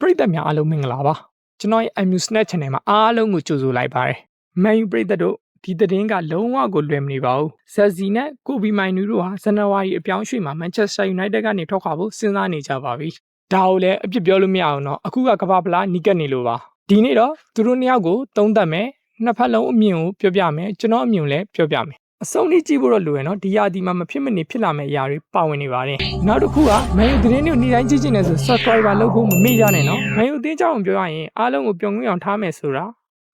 ပရိသတ်များအားလုံးမင်္ဂလာပါကျွန်တော်ရဲ့ Amusnet Channel မှာအားလုံးကိုကြိုဆိုလိုက်ပါတယ်မန်ယူပရိသတ်တို့ဒီသတင်းကလုံးဝကိုလွယ်မနေပါဘူးဇက်စီနဲ့ကိုဘီမိုင်နူတို့ဟာဇန်နဝါရီအပြောင်းရွှေ့မှာ Manchester United ကနေထွက်ခွာဖို့စဉ်းစားနေကြပါပြီဒါကိုလည်းအပြစ်ပြောလို့မရအောင်တော့အခုကကဘာပလာနီးကပ်နေလို့ပါဒီနေ့တော့သူတို့နှစ်ယောက်ကိုသုံးသပ်မယ်နှစ်ဖက်လုံးအမြင်ကိုပြောပြမယ်ကျွန်တော်အမြင်ကိုလည်းပြောပြမယ် အဆုံးလေးကြည့်ဖို့တော့လိုရနော်ဒီယာဒီမှာမဖြစ်မနေဖြစ်လာမယ့်အရာတွေပါဝင်နေပါတယ်နောက်တစ်ခုကမန်ယူသတင်းတွေကိုနေ့တိုင်းကြည့်ချင်တယ်ဆို subscriber လုပ်ဖို့မမေ့ကြနဲ့နော်မန်ယူအသင်းကြောင့်ပြောရရင်အားလုံးကိုပျော်ငွေ့အောင်ထားမယ်ဆိုတာ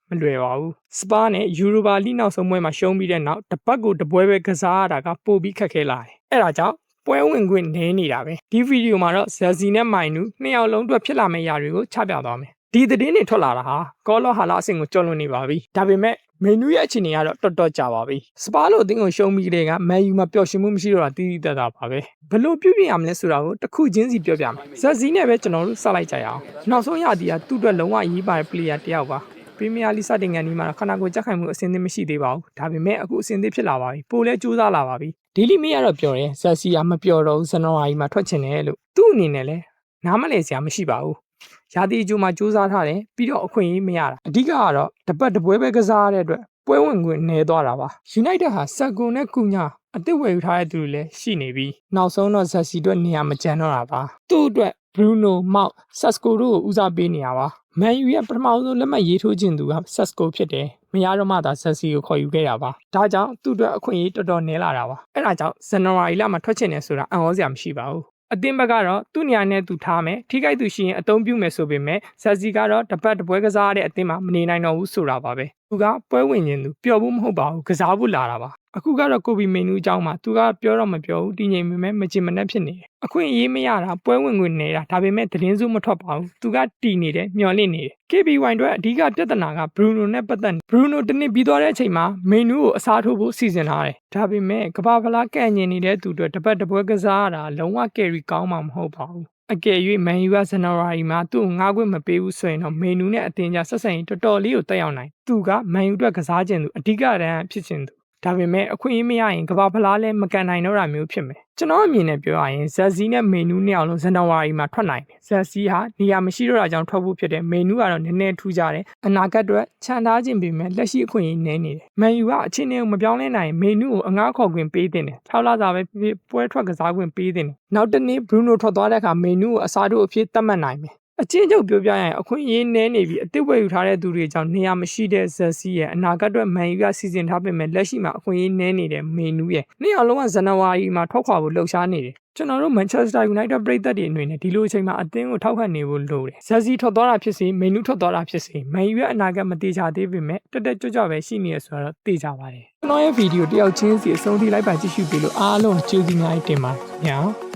မလွယ်ပါဘူးစပါနဲ့ယူရိုပါလိနောက်ဆုံးပွဲမှာရှုံးပြီးတဲ့နောက်တစ်ပတ်ကိုတပွဲပဲကစားရတာကပိုပြီးခက်ခဲလာတယ်အဲ့ဒါကြောင့်ပွဲဝင်ခွင့်နည်းနေတာပဲဒီဗီဒီယိုမှာတော့ဇက်စီနဲ့မိုင်နူနှစ်ယောက်လုံးအတွက်ဖြစ်လာမယ့်အရာတွေကိုချပြသွားမယ်ဒီသတင်းတွေထွက်လာတာဟာကောလောဟာလာအဆင့်ကိုကျော်လွန်နေပါပြီဒါပေမဲ့ မန်နူရဲ့အခြေအနေကတော့တော်တော်ကြာပါပြီစပါလို့အသင်းကိုရှုံးပြီးတဲ့ကမန်ယူမှာပျော်ရွှင်မှုမရှိတော့တာတီးတီးတက်တာပါပဲဘလို့ပြုပြင်ရမလဲဆိုတာကိုတစ်ခုချင်းစီပြောပြမယ်ဇက်စီနဲ့ပဲကျွန်တော်တို့စလိုက်ကြရအောင်နောက်ဆုံးရသည်ကသူ့အတွက်လုံးဝအရေးပါတဲ့ player တစ်ယောက်ပါပရီးမီးယားလိစတင်ကန်ဒီမှာတော့ခဏကိုကြက်ခိုင်မှုအဆင်သင့်မရှိသေးပါဘူးဒါပေမဲ့အခုအဆင်သင့်ဖြစ်လာပါပြီပိုလဲစူးစမ်းလာပါပြီဒေလီမီကတော့ပြောတယ်ဇက်စီကမပြောတော့ဘူးဇန်နဝါရီမှာထွက်ချင်တယ်လို့သူ့အနေနဲ့လည်းနားမလဲစရာမရှိပါဘူး ရာသီအကျိုးမှာစူးစမ်းထားတယ်ပြီးတော့အခွင့်အရေးမရတာအဓိကကတော့တပတ်တပွဲပဲကစားရတဲ့အတွက်ပွဲဝင်ခွင့်နေသွားတာပါ United ဟာစက်ကွန်နဲ့ကုညာအသစ်ဝယ်ယူထားတဲ့သူတွေလည်းရှိနေပြီနောက်ဆုံးတော့ဇက်စီအတွက်နေရာမကျန်တော့တာပါသူ့အတွက် Bruno Mount Sasco တို့ကိုဦးစားပေးနေရပါမန်ယူရဲ့ပထမဆုံးလက်မှတ်ရေးထိုးခြင်းသူက Sasco ဖြစ်တယ်မရတော့မှသာဇက်စီကိုခေါ်ယူခဲ့တာပါဒါကြောင့်သူ့အတွက်အခွင့်အရေးတော်တော်နည်းလာတာပါအဲ့ဒါကြောင့်ဇန်နဝါရီလမှာထွက်ချင်တယ်ဆိုတာအံ့ဩစရာမရှိပါဘူး အသင်းဘက်ကတော့သူ့နေရာနဲ့သူထားမယ်ထိခိုက်သူရှိရင်အသုံးပြုမယ်ဆိုပေမဲ့ဇက်စီကတော့တပတ်တပွဲကစားရတဲ့အသင်းမှာမနေနိုင်တော့ဘူးဆိုတာပါပဲ သူကပွဲဝင်ခြင်းသူပျော်ဖို့မဟုတ်ပါဘူးကစားဖို့လာတာပါအခုကတော့ကိုဘီမင်နူးအကြောင်းမှာသူကပြောတော့မပြောဘူးတည်ငြိမ်ပေမဲ့မချင်မနှက်ဖြစ်နေတယ်အခွင့်အရေးမရတာပွဲဝင်ဝင်နေတာဒါပေမဲ့သတင်းစုမထွက်ပါဘူးသူကတည်နေတယ်မျောလင့်နေတယ် KBY အတွက်အဓိကပြဿနာကဘရူနိုနဲ့ပတ်သက်ဘရူနိုတနစ်ပြီးသွားတဲ့အချိန်မှာမင်နူးကိုအစားထိုးဖို့စီစဉ်ထားတယ်ဒါပေမဲ့ကဘာဖလားကန့်ညင်နေတဲ့သူတွေတပတ်တပွဲကစားရတာလုံးဝကယ်ရီကောင်းမှာမဟုတ်ပါဘူး အကယ်၍မန်ယူကဇန်နဝါရီမှာသူ့ကိုငားခွင့်မပေးဘူးဆိုရင်တော့မေနူနဲ့အတင်ကြဆက်ဆံရေးတော်တော်လေးကိုတက်ရောက်နိုင်သူကမန်ယူအတွက်ကစားခြင်းသူအဓိကတန်းဖြစ်ခြင်းသူ ဒါပေမဲ့အခွင့်အရေးမရရင်ကဘာဖလားလည်းမကန်နိုင်တော့တာမျိုးဖြစ်မယ်ကျွန်တော်အမြင်နဲ့ပြောရရင်ဇက်စီနဲ့မေနူနှစ်ယောက်လုံးဇန်နဝါရီမှာထွက်နိုင်တယ်ဇက်စီဟာနေရာမရှိတော့တာကြောင့်ထွက်ဖို့ဖြစ်တယ်မေနူကတော့နည်းနည်းထူးကြတယ်အနာဂတ်အတွက်ခြံထားခြင်းပေမဲ့လက်ရှိအခွင့်အရေးနည်းနေတယ်မန်ယူကအခြေအနေကိုမပြောင်းလဲနိုင်ရင်မေနူကိုအငားခေါ်ခွင့်ပေးတင်တယ်6လစာပဲဖြစ်ဖြစ်ပွဲထွက်ကစားခွင့်ပေးတင်တယ်နောက်တစ်နေ့ဘရူနိုထွက်သွားတဲ့အခါမေနူကိုအစားထိုးအဖြစ်သတ်မှတ်နိုင်မယ် အချင်းချုပ်ပြောပြရရင်အခွင့်အရေးနည်းနေပြီးအသစ်ဝယ်ယူထားတဲ့သူတွေကြောင့်နေရာမရှိတဲ့ဇက်စီရဲ့အနာဂတ်အတွက်မန်ယူကစီစဉ်ထားပေမဲ့လက်ရှိမှာအခွင့်အရေးနည်းနေတဲ့မေနူရဲ့နှစ်ယောက်လုံးကဇန်နဝါရီမှာထွက်ခွာဖို့လှုပ်ရှားနေတယ်ကျွန်တော်တို့ Manchester United ပြည်သက်တွေအနေနဲ့ဒီလိုအချိန်မှာအသင်းကိုထောက်ခံနေဖို့လိုတယ်။ဇက်စီထွက်သွားတာဖြစ်စေ၊မေနူထွက်သွားတာဖြစ်စေ၊မန်ယူရဲ့အနာဂတ်မတေချာသေးပေမဲ့တက်တက်ကြွကြွပဲရှိနေရဆိုတော့တေချာပါတယ်။ကျွန်တော်ရဲ့ဗီဒီယိုတယောက်ချင်းစီအဆုံးထိလိုက်ပါကြည့်ရှုပေးလို့အားလုံးကျေးဇူးများတင်ပါတယ်။ညာ။